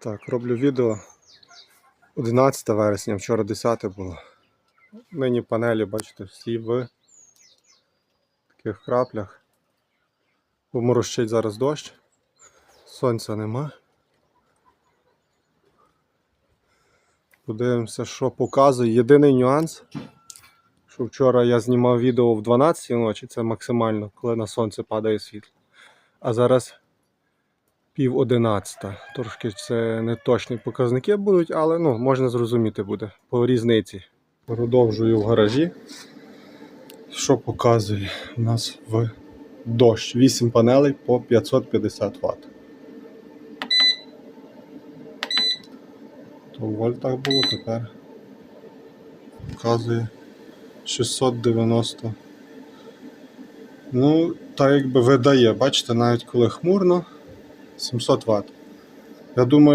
Так, роблю відео 11 вересня, вчора 10 було. Нині панелі, бачите, всі в таких краплях. Поморощить зараз дощ. Сонця нема. Подивимося, що показує. Єдиний нюанс, що вчора я знімав відео в 12 ночі, це максимально, коли на сонце падає світло. А зараз пів одинадцята. Трошки це не точні показники будуть, але ну, можна зрозуміти буде по різниці. Продовжую в гаражі. Що показує у нас в дощ? 8 панелей по 550 Вт. То в вольтах було, тепер показує 690. Ну, так якби видає, бачите, навіть коли хмурно, 700 Вт. Я думаю,